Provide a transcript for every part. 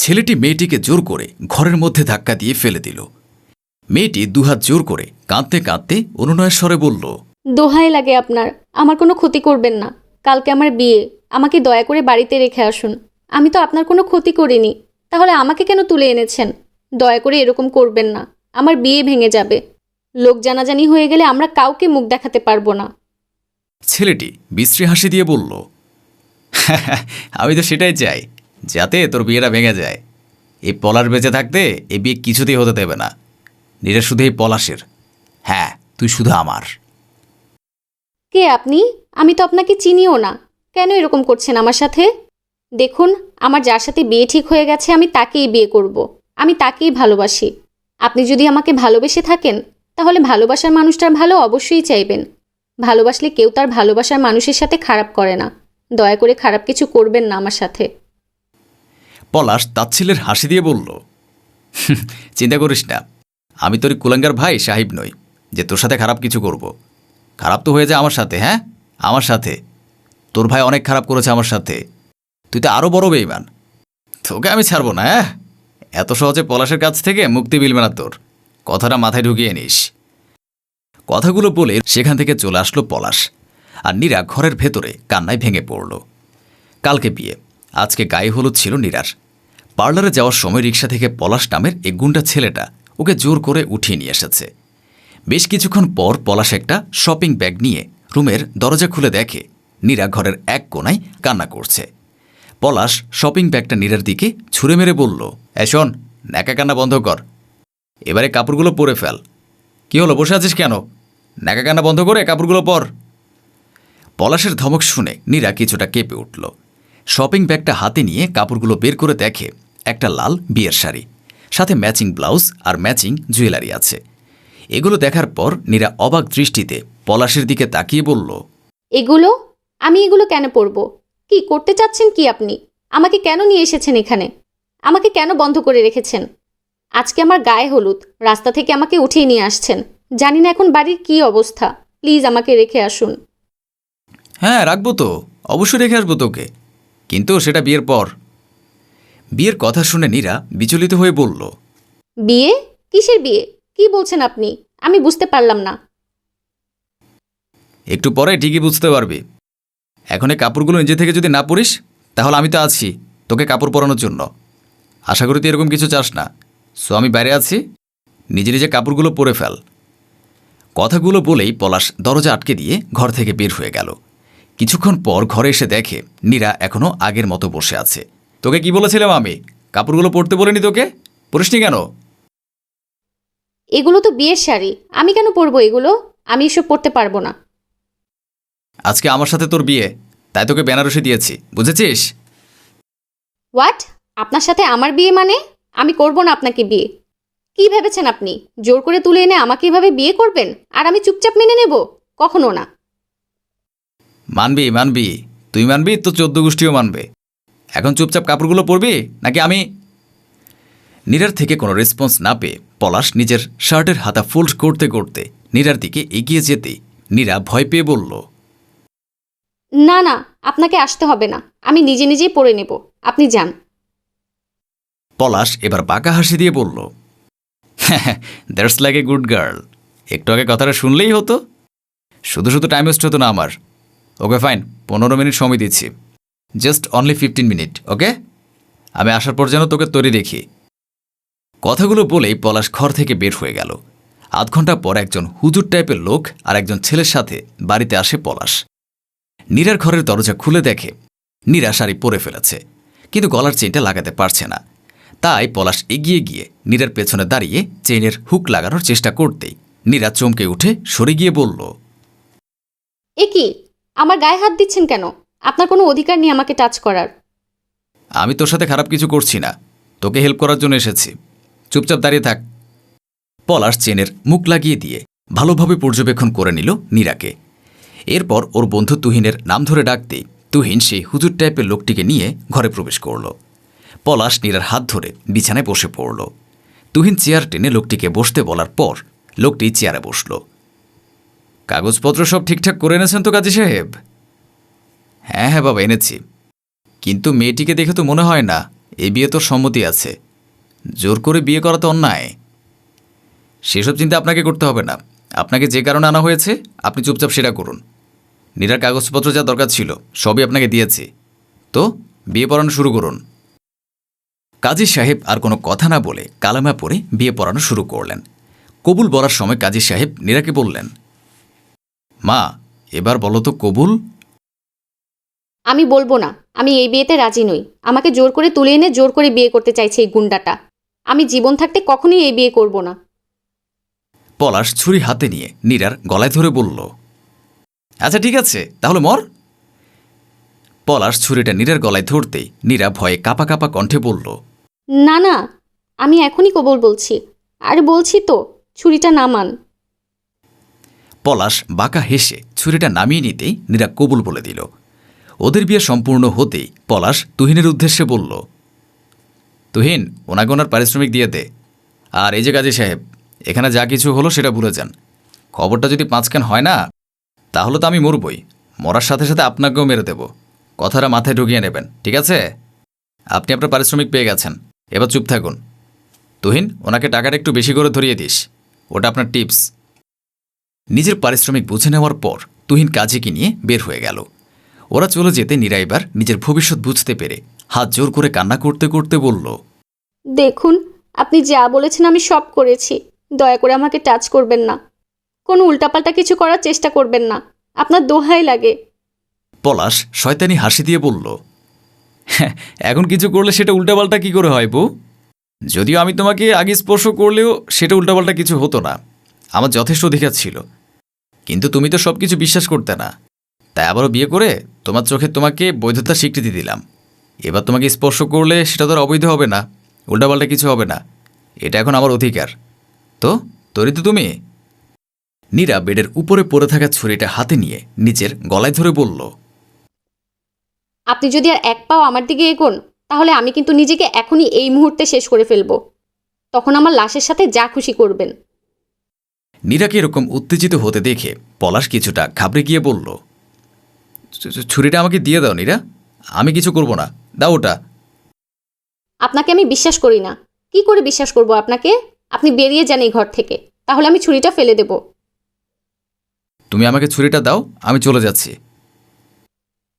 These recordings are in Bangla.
ছেলেটি মেয়েটিকে জোর করে ঘরের মধ্যে ধাক্কা দিয়ে ফেলে দিল। মেয়েটি দুহাত জোর করে কাঁদতে কাঁদতে অনুনয়ের স্বরে বলল দোহাই লাগে আপনার আমার কোনো ক্ষতি করবেন না। কালকে আমার বিয়ে আমাকে দয়া করে বাড়িতে রেখে আসুন। আমি তো আপনার কোনো ক্ষতি করিনি। তাহলে আমাকে কেন তুলে এনেছেন? দয়া করে এরকম করবেন না। আমার বিয়ে ভেঙে যাবে। লোক জানাজানি হয়ে গেলে আমরা কাউকে মুখ দেখাতে পারব না। ছেলেটি বিশ্রী হাসি দিয়ে বলল আমি তো সেটাই চাই। যাতে তোর বিয়েটা ভেঙে যায়। এই পলাশ বেঁচে থাকতে এই বিয়ে কিছুতেই হতে দেবে না। নিরা শুধু এই পলাশের। হ্যাঁ তুই শুধু আমার। কে আপনি? আমি তো আপনাকে চিনিও না। কেন এরকম করছেন আমার সাথে? দেখুন, আমার যার সাথে বিয়ে ঠিক হয়ে গেছে, আমি তাকেই বিয়ে করব। আমি তাকেই ভালোবাসি। আপনি যদি আমাকে ভালোবেসে থাকেন, তাহলে ভালোবাসার মানুষটার ভালো অবশ্যই চাইবেন। ভালোবাসলে কেউ তার ভালোবাসার মানুষের সাথে খারাপ করে না। দয়া করে খারাপ কিছু করবেন না আমার সাথে। পলাশ তাচ্ছিলের হাসি দিয়ে বলল, চিন্তা করিস না, আমি তোর কুলাঙ্গার ভাই সাহিব নই, যে তোর সাথে খারাপ কিছু করব। খারাপ তো হয়ে যায় আমার সাথে হ্যাঁ? আমার সাথে। তোর ভাই অনেক খারাপ করেছে আমার সাথে। তুই তো আরও বড় বেইমান। তোকে আমি ছাড়বো না হ্যাঁ? এত সহজে পলাশের কাছ থেকে মুক্তি মিলবে না তোর। কথাটা মাথায় ঢুকিয়ে নিস। কথাগুলো বলে সেখান থেকে চলে আসলো পলাশ, আর নীরা ঘরের ভেতরে কান্নায় ভেঙে পড়ল। কালকে বিয়ে। আজকে গায়ে হলুদ ছিল নীরার। পার্লারে যাওয়ার সময় রিক্সা থেকে পলাশ নামের এক গুন্ডা ছেলেটা ওকে জোর করে উঠিয়ে নিয়ে এসেছে। বেশ কিছুক্ষণ পর পলাশ একটা শপিং ব্যাগ নিয়ে রুমের দরজা খুলে দেখে নীরা ঘরের এক কোনায় কান্না করছে। পলাশ শপিং ব্যাগটা নীরার দিকে ছুঁড়ে মেরে বলল এ শোন, ন্যাকা কান্না বন্ধ কর। এবারে কাপড়গুলো পরে ফেল। কি হলো, বসে আছিস কেন? ন্যাকা কান্না বন্ধ করে কাপড়গুলো পর। পলাশের ধমক শুনে নীরা কিছুটা কেঁপে উঠল। শপিং ব্যাগটা হাতে নিয়ে কাপড়গুলো বের করে দেখে একটা লাল বিয়ের শাড়ি সাথে ম্যাচিং ব্লাউজ আর ম্যাচিং জুয়েলারি আছে। এগুলো দেখার পর নীরা অবাক দৃষ্টিতে পলাশের দিকে তাকিয়ে বলল এগুলো? আমি এগুলো কেন পরব? কি করতে চাচ্ছেন কি আপনি? আমাকে কেন নিয়ে এসেছেন এখানে? আমাকে কেন বন্ধ করে রেখেছেন? আজকে আমার গায়ে হলুদ রাস্তা থেকে আমাকে উঠিয়ে নিয়ে আসছেন। জানি না এখন বাড়ির কি অবস্থা। প্লিজ আমাকে রেখে আসুন। হ্যাঁ রাখব তো। অবশ্যই রেখে আসব তোকে। কিন্তু সেটা বিয়ের পর। বিয়ের কথা শুনে নীরা বিচলিত হয়ে বলল বিয়ে? কিসের বিয়ে? কি বলছেন আপনি? আমি বুঝতে পারলাম না। একটু পরে ঠিকই বুঝতে পারবি। এখন এই কাপড়গুলো নিজে থেকে যদি না পরিস তাহলে আমি তো আছি তোকে কাপড় পরানোর জন্য। আশা করি তুই এরকম কিছু চাস না। সো আমি বাইরে আছি নিজে নিজে কাপড়গুলো পরে ফেল। কথাগুলো বলেই পলাশ দরজা আটকে দিয়ে ঘর থেকে বের হয়ে গেল। কিছুক্ষণ পর ঘরে এসে দেখে নীরা এখনও আগের মতো বসে আছে। তোকে কি বলেছিলাম আমি? কাপড়গুলো পরতে বলিনি তোকে? পরিসনি কেন? এগুলো তো বিয়ের শাড়ি। আমি কেন পরবো এগুলো? আমি এসব পরতে পারব না। আজকে আমার সাথে তোর বিয়ে। তাই তোকে বেনারসি দিয়েছি। বুঝেছিস? হোয়াট আপনার সাথে আমার বিয়ে মানে? আমি করব না আপনাকে বিয়ে। কি ভেবেছেন আপনি? জোর করে তুলে এনে আমাকে এভাবে বিয়ে করবেন? আর আমি চুপচাপ মেনে নেব? কখনো না। মানবি মানবি। তুই মানবি তো চোদ্দ গোষ্ঠীও মানবে। এখন চুপচাপ কাপড়গুলো পরবি নাকি আমি? নীরার থেকে কোনো রেসপন্স না পেয়ে পলাশ নিজের শার্টের হাতা ফোল্ড করতে করতে নীরার দিকে এগিয়ে যেতে নীরা ভয় পেয়ে বলল না না আপনাকে আসতে হবে না। আমি নিজে নিজেই পরে নেব। আপনি যান। পলাশ এবার বাঁকা হাসি দিয়ে বলল that's like a good girl একটু আগে কথাটা শুনলেই হতো। শুধু শুধু টাইম ওয়েস্ট হতো না আমার। ওকে ফাইন পনেরো মিনিট সময় দিচ্ছি। Just only fifteen minute okay আমি আসার পর যেন তোকে তৈরি দেখি। কথাগুলো বলেই পলাশ ঘর থেকে বের হয়ে গেল। আধ ঘণ্টা পর একজন হুজুর টাইপের লোক আর একজন ছেলের সাথে বাড়িতে আসে পলাশ। নীরার ঘরের দরজা খুলে দেখে, নীরা শাড়ি পরে ফেলেছে, কিন্তু গলার চেইনটা লাগাতে পারছে না। তাই পলাশ এগিয়ে গিয়ে নীরার পেছনে দাঁড়িয়ে চেইনের হুক লাগানোর চেষ্টা করতেই নীরা চমকে উঠে সরে গিয়ে বলল আমার গায়ে হাত দিচ্ছেন কেন? আপনার কোনো অধিকার নেই আমাকে টাচ করার। আমি তোর সাথে খারাপ কিছু করছি না। তোকে হেল্প করার জন্য এসেছি। চুপচাপ দাঁড়িয়ে থাক। পলাশ চেনের মুখ লাগিয়ে দিয়ে ভালোভাবে পর্যবেক্ষণ করে নিল নীরাকে। এরপর ওর বন্ধু তুহিনের নাম ধরে ডাকতেই তুহিন সেই হুজুর টাইপের লোকটিকে নিয়ে ঘরে প্রবেশ করল। পলাশ নীরার হাত ধরে বিছানায় বসে পড়ল। তুহিন চেয়ার টেনে লোকটিকে বসতে বলার পর লোকটি চেয়ারে বসল। কাগজপত্র সব ঠিকঠাক করে এনেছেন তো কাজী সাহেব? হ্যাঁ হ্যাঁ বাবা, এনেছি। কিন্তু মেয়েটিকে দেখে তো মনে হয় না এই বিয়ে তোর সম্মতি আছে। জোর করে বিয়ে করা তো অন্যায়। সেসব চিন্তা আপনাকে করতে হবে না। আপনাকে যে কারণে আনা হয়েছে, আপনি চুপচাপ সেটা করুন। নীরার কাগজপত্র যা দরকার ছিল, সবই আপনাকে দিয়েছি। তো, বিয়ে পড়ানো শুরু করুন। কাজী সাহেব আর কোনো কথা না বলে কালামা পরে বিয়ে পড়ানো শুরু করলেন। কবুল বলার সময় কাজী সাহেব নীরাকে বললেন মা এবার বলো তো কবুল? আমি বলব না আমি এই বিয়েতে রাজি নই। আমাকে জোর করে তুলে এনে জোর করে বিয়ে করতে চাইছে এই গুন্ডাটা। আমি জীবন থাকতে কখনোই এই বিয়ে করব না। পলাশ ছুরি হাতে নিয়ে নীরার গলায় ধরে বলল আচ্ছা ঠিক আছে তাহলে মর। পলাশ ছুরিটা নীরার গলায় ধরতেই নীরা ভয়ে কাপা কাপা কণ্ঠে বলল না না আমি এখনই কবল বলছি। আর বলছি তো ছুরিটা নামান। পলাশ বাঁকা হেসে ছুরিটা নামিয়ে নিতেই নীরা কবুল বলে দিল। ওদের বিয়ে সম্পূর্ণ হতেই পলাশ তুহিনের উদ্দেশ্যে বলল, তুহিন, ওনাকে ওনার পারিশ্রমিক দিয়ে দে। আর এই যে কাজী সাহেব, এখানে যা কিছু হলো সেটা ভুলে যান। খবরটা যদি পাঁচখান হয় না, তাহলে তো আমি মরবই। মরার সাথে সাথে আপনাকেও মেরে দেব। কথাটা মাথায় ঢুকিয়ে নেবেন, ঠিক আছে? আপনি আপনার পারিশ্রমিক পেয়ে গেছেন। এবার চুপ থাকুন। তুহিন, ওনাকে টাকাটা একটু বেশি করে ধরিয়ে দিস। ওটা আপনার টিপস। নিজের পারিশ্রমিক বুঝে নেওয়ার পর তুহিন কাজীকে নিয়ে বের হয়ে গেল। ওরা চলে যেতে নীরা এবার নিজের ভবিষ্যৎ বুঝতে পেরে হাত জোর করে কান্না করতে করতে বলল দেখুন আপনি যা বলেছেন আমি সব করেছি। দয়া করে আমাকে টাচ করবেন না। কোনো উল্টাপাল্টা কিছু করার চেষ্টা করবেন না। আপনার দোহাই লাগে। পলাশ শয়তানি হাসি দিয়ে বলল "হ্যাঁ, এখন কিছু করলে সেটা উল্টাপাল্টা কি করে হয় বউ? যদিও আমি তোমাকে আগে স্পর্শ করলেও সেটা উল্টাপাল্টা কিছু হতো না। আমার যথেষ্ট অধিকার ছিল। কিন্তু তুমি তো সব কিছু বিশ্বাস করতে না। তাই আবারও বিয়ে করে তোমার চোখে তোমাকে বৈধতার স্বীকৃতি দিলাম। এবার তোমাকে স্পর্শ করলে সেটা তো আর অবৈধ হবে না, উল্টাপাল্টা কিছু হবে না। এটা এখন আমার অধিকার। তো, তরি তো তুমি? নীরা বেডের উপরে পড়ে থাকা ছুরিটা হাতে নিয়ে নিচের গলায় ধরে বলল, আপনি যদি আর এক পাও আমার দিকে এগোন, তাহলে আমি কিন্তু নিজেকে এখনই এই মুহূর্তে শেষ করে ফেলব। তখন আমার লাশের সাথে যা খুশি করবেন। নীরাকে এরকম উত্তেজিত হতে দেখে পলাশ কিছুটা ঘাবড়ে গিয়ে বলল "ছু- ছু- ছুরিটা আমাকে দিয়ে দাও নীরা আমি কিছু করব না দাও ওটা। আপনাকে আমি বিশ্বাস করি না। কি করে বিশ্বাস করব আপনাকে? আপনি বেরিয়ে যান এই ঘর থেকে তাহলে আমি ছুরিটা ফেলে দেব। তুমি আমাকে ছুরিটা দাও আমি চলে যাচ্ছি।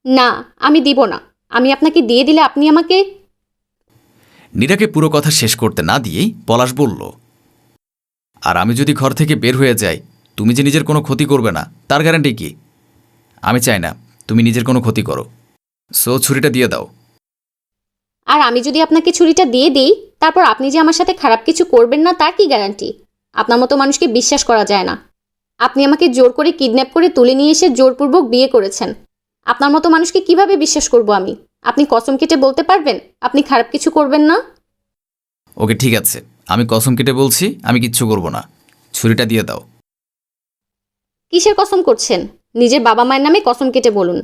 না আমি দিব না। আমি আপনাকে দিয়ে দিলে আপনি আমাকে নীরাকে পুরো কথা শেষ করতে না দিয়েই পলাশ বলল আর আমি যদি ঘর থেকে বের হয়ে যাই তুমি যে নিজের কোনো ক্ষতি করবে না তার গ্যারান্টি কি? আমি চাই না তুমি নিজের কোনো ক্ষতি করো। সো ছুরিটা দিয়ে দাও। আর আমি যদি আপনাকে ছুরিটা দিয়ে দিই তারপর আপনি যে আমার সাথে খারাপ কিছু করবেন না তার কি গ্যারান্টি আপনার মতো মানুষকে বিশ্বাস করা যায় না। আপনি আমাকে জোর করে কিডন্যাপ করে তুলে নিয়ে এসে জোরপূর্বক বিয়ে করেছেন। আপনার মতো মানুষকে কীভাবে বিশ্বাস করব আমি? আপনি কসম কেটে বলতে পারবেন? আপনি খারাপ কিছু করবেন না? ওকে ঠিক আছে। আমি কসম কেটে বলছি আমি কিচ্ছু করব না। ছুরিটা দিয়ে দাও। কিসের কসম করছেন? নিজের বাবা মায়ের নামে কসম কেটে বলুন।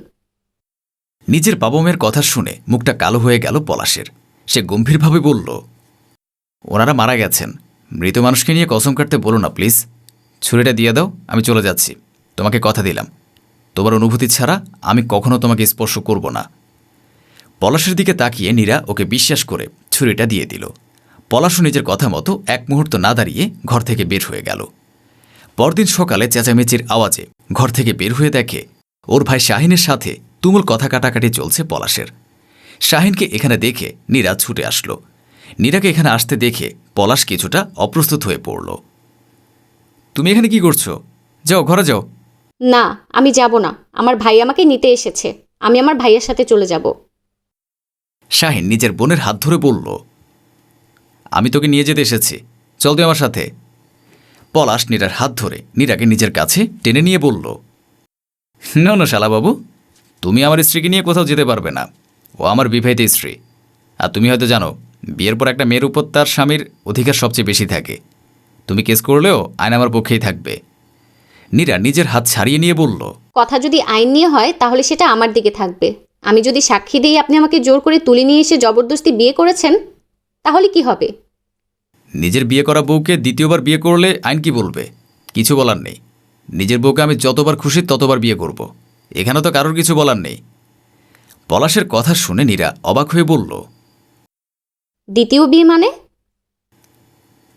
নিজের বাবা মায়ের কথা শুনে মুখটা কালো হয়ে গেল পলাশের। সে গম্ভীরভাবে বলল ওনারা মারা গেছেন। মৃত মানুষকে নিয়ে কসম কাটতে বলো না প্লিজ। ছুরিটা দিয়ে দাও আমি চলে যাচ্ছি। তোমাকে কথা দিলাম। তোমার অনুভূতি ছাড়া আমি কখনো তোমাকে স্পর্শ করব না। পলাশের দিকে তাকিয়ে নীরা ওকে বিশ্বাস করে ছুরিটা দিয়ে দিল। পলাশও নিজের কথা মতো এক মুহূর্ত না দাঁড়িয়ে ঘর থেকে বের হয়ে গেল। পরদিন সকালে চেঁচামেচির আওয়াজে ঘর থেকে বের হয়ে দেখে ওর ভাই শাহিনের সাথে তুমুল কথা কাটাকাটি চলছে পলাশের। শাহিনকে এখানে দেখে নীরা ছুটে আসলো। নীরাকে এখানে আসতে দেখে পলাশ কিছুটা অপ্রস্তুত হয়ে পড়ল। তুমি এখানে কি করছ? যাও ঘরে যাও। না আমি যাব না। আমার ভাই আমাকে নিতে এসেছে। আমি আমার ভাইয়ের সাথে চলে যাব। শাহিন নিজের বোনের হাত ধরে বলল আমি তোকে নিয়ে যেতে এসেছি। চল তুই আমার সাথে। পলাশ নীরার হাত ধরে নীরাকে নিজের কাছে টেনে নিয়ে বলল, না না, শালাবাবু, তুমি আমার স্ত্রীকে নিয়ে কোথাও যেতে পারবে না। ও আমার বিবাহিত স্ত্রী। আর তুমি হয়তো জানো, বিয়ের পর একটা মেয়ের উপর তার স্বামীর অধিকার সবচেয়ে বেশি থাকে। তুমি কেস করলেও আইন আমার পক্ষেই থাকবে। নীরা নিজের হাত ছাড়িয়ে নিয়ে বলল, কথা যদি আইন নিয়ে হয়, তাহলে সেটা আমার দিকে থাকবে। আমি যদি সাক্ষী দিই আপনি আমাকে জোর করে তুলে নিয়ে এসে জবরদস্তি বিয়ে করেছেন তাহলে কি হবে? নিজের বিয়ে করা বউকে দ্বিতীয়বার বিয়ে করলে আইন কি বলবে? কিছু বলার নেই। নিজের বউকে আমি যতবার খুশি ততবার বিয়ে করব। এখানে তো কারোর কিছু বলার নেই। পলাশের কথা শুনে নীরা অবাক হয়ে বলল দ্বিতীয় বিয়ে মানে?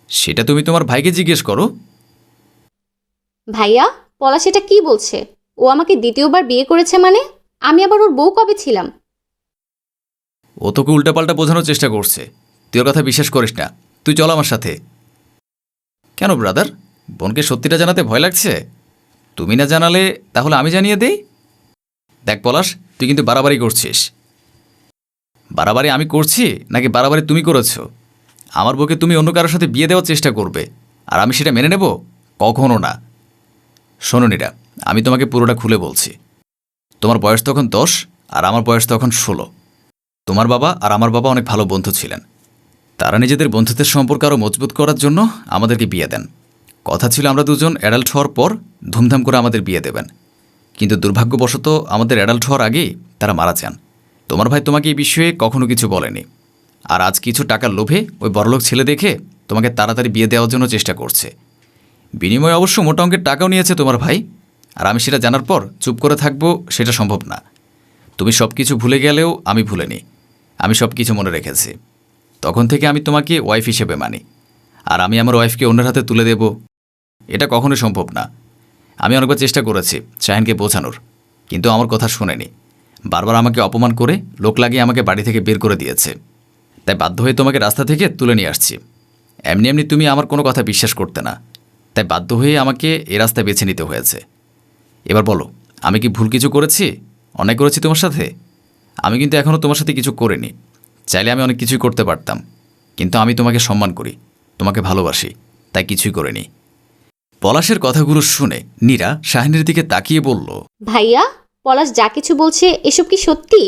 সেটা তুমি তোমার ভাইকে জিজ্ঞেস করো। ভাইয়া পলাশ এটা কি বলছে? ও আমাকে দ্বিতীয়বার বিয়ে করেছে মানে? আমি আবার ওর বউ কবে ছিলাম? ও তোকে উল্টাপাল্টা বোঝানোর চেষ্টা করছে। তুই ওর কথা বিশ্বাস করিস না। তুই চল আমার সাথে। কেন ব্রাদার বোনকে সত্যিটা জানাতে ভয় লাগছে? তুমি না জানালে তাহলে আমি জানিয়ে দেই? দেখ, পলাশ, তুই কিন্তু বাড়াবাড়ি করছিস। বাড়াবাড়ি আমি করছি নাকি বাড়াবাড়ি তুমি করেছ? আমার বউকে তুমি অন্য কারোর সাথে বিয়ে দেওয়ার চেষ্টা করবে। আর আমি সেটা মেনে নেব? কখনো না। শোনো, নীরা, আমি তোমাকে পুরোটা খুলে বলছি। তোমার বয়স তখন দশ, আর আমার বয়স তখন ষোলো। তোমার বাবা আর আমার বাবা অনেক ভালো বন্ধু ছিলেন। তারা নিজেদের বন্ধুত্বের সম্পর্ক আরও মজবুত করার জন্য আমাদেরকে বিয়ে দেন। কথা ছিল আমরা দুজন অ্যাডাল্ট হওয়ার পর ধুমধাম করে আমাদের বিয়ে দেবেন। কিন্তু দুর্ভাগ্যবশত আমাদের অ্যাডাল্ট হওয়ার আগেই তারা মারা যান। তোমার ভাই তোমাকে এই বিষয়ে কখনো কিছু বলেনি। আর আজ কিছু টাকার লোভে ওই বড়লোক ছেলে দেখে তোমাকে তাড়াতাড়ি বিয়ে দেওয়ার জন্য চেষ্টা করছে। বিনিময়ে অবশ্য মোটা অঙ্কের টাকাও নিয়েছে তোমার ভাই। আর আমি সেটা জানার পর চুপ করে থাকব সেটা সম্ভব না। তুমি সব কিছু ভুলে গেলেও আমি ভুলিনি। আমি সব কিছু মনে রেখেছি। তখন থেকে আমি তোমাকে ওয়াইফ হিসেবে মানি। আর আমি আমার ওয়াইফকে অন্যের হাতে তুলে দেব। এটা কখনোই সম্ভব না। আমি অনেকবার চেষ্টা করেছি শাহিনকে বোঝানোর, কিন্তু আমার কথা শোনেনি। বারবার আমাকে অপমান করে লোক লাগিয়ে আমাকে বাড়ি থেকে বের করে দিয়েছে। তাই বাধ্য হয়ে তোমাকে রাস্তা থেকে তুলে নিয়ে আসছি। এমনি এমনি তুমি আমার কোনো কথা বিশ্বাস করতে না। তাই বাধ্য হয়ে আমাকে এ রাস্তায় বেছে নিতে হয়েছে। এবার বলো, আমি কি ভুল কিছু করেছি? অনেক করেছি তোমার সাথে? আমি কিন্তু এখনও তোমার সাথে কিছু করিনি। চাইলে আমি অনেক কিছুই করতে পারতাম কিন্তু আমি তোমাকে সম্মান করি তোমাকে ভালোবাসি তাই কিছুই করিনি। পলাশের কথাগুলো শুনে নীরা শাহিনীর দিকে তাকিয়ে বলল ভাইয়া পলাশ যা কিছু বলছে এসব কি সত্যি?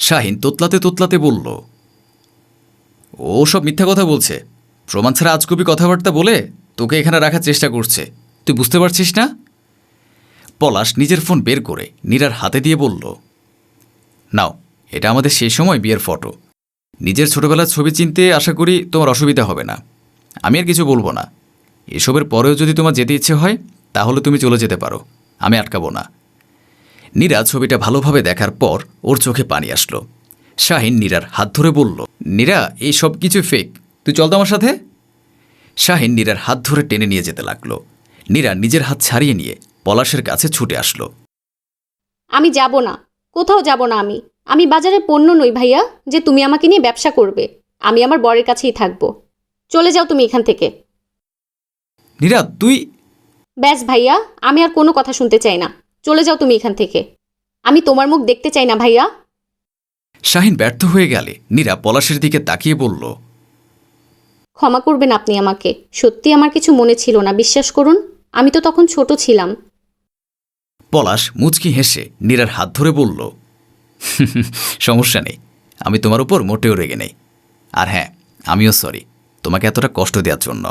শাহিন তোতলাতে তোতলাতে বলল ও সব মিথ্যা কথা বলছে। প্রমাণ ছাড়া আজকবি কথাবার্তা বলে তোকে এখানে রাখার চেষ্টা করছে। তুই বুঝতে পারছিস না? পলাশ নিজের ফোন বের করে নীরার হাতে দিয়ে বলল নাও এটা আমাদের সেই সময় বিয়ের ফটো। নিজের ছোটবেলার ছবি চিনতে আশা করি তোমার অসুবিধা হবে না। আমি আর কিছু বলব না। এসবের পরেও যদি তোমার যেতে ইচ্ছে হয়, তাহলে তুমি চলে যেতে পারো। আমি আটকাবো না। নীরা ছবিটা ভালোভাবে দেখার পর ওর চোখে পানি আসলো। শাহিন নীরার হাত ধরে বলল, নীরা, এই সব কিছু ফেক তুই চল তো আমার সাথে? শাহিন নীরার হাত ধরে টেনে নিয়ে যেতে লাগল। নীরা নিজের হাত ছাড়িয়ে নিয়ে পলাশের কাছে ছুটে আসলো। আমি যাব না। কোথাও যাব না আমি। আমি বাজারে পণ্য নই ভাইয়া যে তুমি আমাকে নিয়ে ব্যবসা করবে। আমি আমার বরের কাছেই থাকব। চলে যাও তুমি এখান থেকে। নীরা তুই ব্যাস ভাইয়া আমি আর কোনো কথা শুনতে চাই না। চলে যাও তুমি এখান থেকে। আমি তোমার মুখ দেখতে চাই না ভাইয়া। শাহিন ব্যর্থ হয়ে গেলে নীরা পলাশের দিকে তাকিয়ে বলল ক্ষমা করবেন আপনি আমাকে। সত্যি আমার কিছু মনে ছিল না বিশ্বাস করুন আমি তো তখন ছোট ছিলাম। পলাশ মুচকি হেসে নীরার হাত ধরে বলল সমস্যা নেই। আমি তোমার উপর মোটেও রেগে নেই। আর হ্যাঁ আমিও সরি তোমাকে এতটা কষ্ট দেওয়ার জন্য।